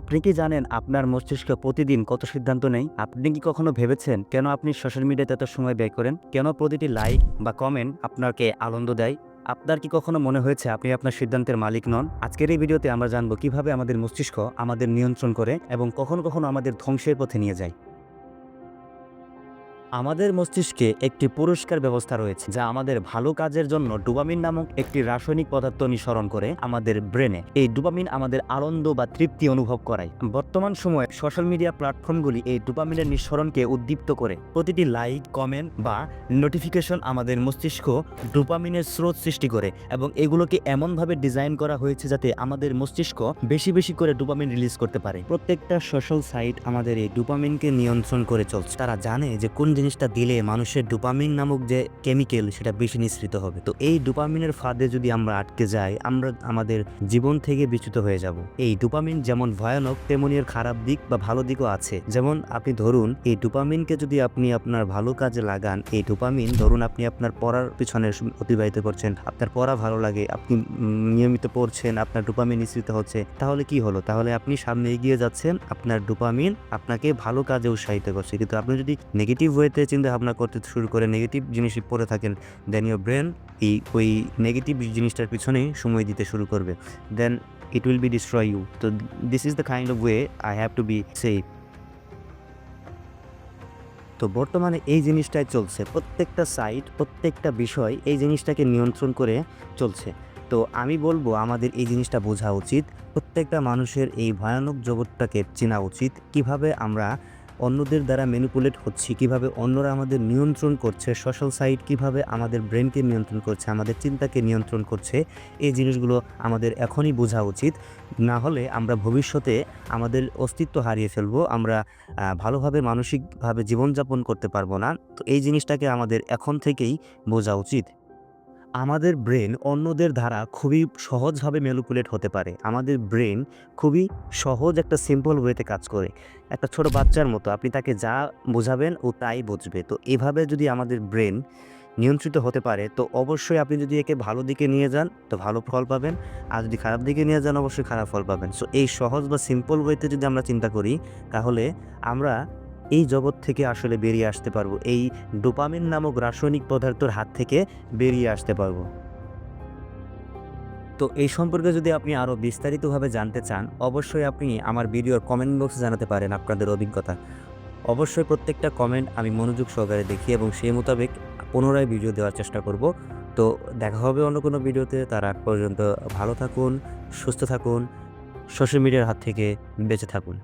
আপনি কি জানেন আপনার মস্তিষ্ক প্রতিদিন কত সিদ্ধান্ত নেই আপনি কি কখনো ভেবেছেন কেন আপনি সোশ্যাল মিডিয়াতে এত সময় ব্যয় করেন? কেন প্রতিটি লাইক বা কমেন্ট আপনাকে আনন্দ দেয়? আপনার কি কখনো মনে হয়েছে আপনি আপনার সিদ্ধান্তের মালিক নন? আজকের এই ভিডিওতে আমরা জানব কীভাবে আমাদের মস্তিষ্ক আমাদের নিয়ন্ত্রণ করে এবং কখনো কখনো আমাদের ধ্বংসের পথে নিয়ে যায়। আমাদের মস্তিষ্কে একটি পুরস্কার ব্যবস্থা রয়েছে, যা আমাদের ভালো কাজের জন্য ডুবামিন নামক একটি রাসায়নিক পদার্থ নিঃসরণ করে আমাদের ব্রেনে। এই ডুবামিন আমাদের আনন্দ বা তৃপ্তি অনুভব করায়। বর্তমান সময়ে সোশ্যাল মিডিয়া প্ল্যাটফর্মগুলি এই ডুবামিনের নিঃসরণকে উদ্দীপ্ত করে। প্রতিটি লাইক, কমেন্ট বা নোটিফিকেশন আমাদের মস্তিষ্ক ডোপামিনের স্রোত সৃষ্টি করে এবং এগুলোকে এমনভাবে ডিজাইন করা হয়েছে যাতে আমাদের মস্তিষ্ক বেশি বেশি করে ডোপামিন রিলিজ করতে পারে। প্রত্যেকটা সোশ্যাল সাইট আমাদের এই ডোপামিনকে নিয়ন্ত্রণ করে চলছে। তারা জানে যে কোন জিনিসটা দিলে মানুষের ডোপামিন নামক যে কেমিক্যাল, সেটা বেশি নিঃসৃত হবে। তো এই ডোপামিনের ফাঁদে যদি আমরা আটকে যাই, আমরা আমাদের জীবন থেকে বিচ্যুত হয়ে যাব। এই ডোপামিন যেমন ভয়ানক, তেমনি এর খারাপ দিক বা ভালো দিকও আছে। যেমন আপনি ধরুন, এই ডোপামিনকে যদি আপনি আপনার ভালো কাজে লাগান, এই ডোপামিন ধরুন আপনি আপনার পড়ার পিছনে অতিবাহিত করছেন, আপনার পড়া ভালো লাগে, আপনি নিয়মিত পড়ছেন, আপনার ডোপামিন নিঃসৃত হচ্ছে, তাহলে কি হলো? তাহলে আপনি সামনে এগিয়ে যাচ্ছেন, আপনার ডোপামিন আপনাকে ভালো কাজে উৎসাহিত করছে। কিন্তু আপনি যদি নেগেটিভ চিন্তা ভাবনা করতে শুরু করে নেগেটিভ জিনিসই পড়ে থাকেন দেন ইউর ব্রেন এই ওই নেগেটিভ জিনিসটার পিছনে সময় দিতে শুরু করবে। Then it will be destroy you তো this is the kind of way I have to be safe তো বর্তমানে এই জিনিসটাই চলছে। প্রত্যেকটা সাইট প্রত্যেকটা বিষয় এই জিনিসটাকে নিয়ন্ত্রণ করে চলছে। তো আমি বলব, আমাদের এই জিনিসটা বোঝা উচিত। প্রত্যেকটা মানুষের এই ভয়ানক জগৎটাকে চেনা উচিত। কীভাবে আমরা অন্যদের দ্বারা ম্যানিপুলেট হচ্ছি, কীভাবে অন্যরা আমাদের নিয়ন্ত্রণ করছে সোশ্যাল সাইট কীভাবে আমাদের ব্রেনকে নিয়ন্ত্রণ করছে, আমাদের চিন্তাকে নিয়ন্ত্রণ করছে, এই জিনিসগুলো আমাদের এখনই বোঝা উচিত। না হলে আমরা ভবিষ্যতে আমাদের অস্তিত্ব হারিয়ে ফেলব, আমরা ভালোভাবে মানসিকভাবে জীবনযাপন করতে পারব না। তো এই জিনিসটাকে আমাদের এখন থেকেই বোঝা উচিত। আমাদের ব্রেন অন্যদের দ্বারা খুবই সহজভাবে ম্যানিপুলেট হতে পারে। আমাদের ব্রেন খুবই সহজ একটা সিম্পল ওয়েতে কাজ করে। একটা ছোট বাচ্চার মতো, আপনি তাকে যা বোঝাবেন ও তাই বুঝবে। তো এভাবে যদি আমাদের ব্রেন নিয়ন্ত্রিত হতে পারে, তো অবশ্যই আপনি যদি একে ভালো দিকে নিয়ে যান, তো ভালো ফল পাবেন। আর যদি খারাপ দিকে নিয়ে যান, অবশ্যই খারাপ ফল পাবেন। সো এই সহজ বা সিম্পল ওয়েতে যদি আমরা চিন্তা করি, তাহলে আমরা এই জগৎ থেকে আসলে বেরিয়ে আসতে পারব। এই ডোপামিন নামক রাসায়নিক পদার্থের হাত থেকে বেরিয়ে আসতে পারব। তো এই সম্পর্কে যদি আপনি আরও বিস্তারিতভাবে জানতে চান, অবশ্যই আপনি আমার ভিডিওর কমেন্ট বক্সে জানাতে পারেন আপনাদের অভিজ্ঞতা। অবশ্যই প্রত্যেকটা কমেন্ট আমি মনোযোগ সহকারে দেখি এবং সেই মোতাবেক পুনরায় ভিডিও দেওয়ার চেষ্টা করব। তো দেখা হবে অন্য কোনো ভিডিওতে। তার আগ পর্যন্ত ভালো থাকুন, সুস্থ থাকুন সোশ্যাল মিডিয়ার হাত থেকে বেঁচে থাকুন।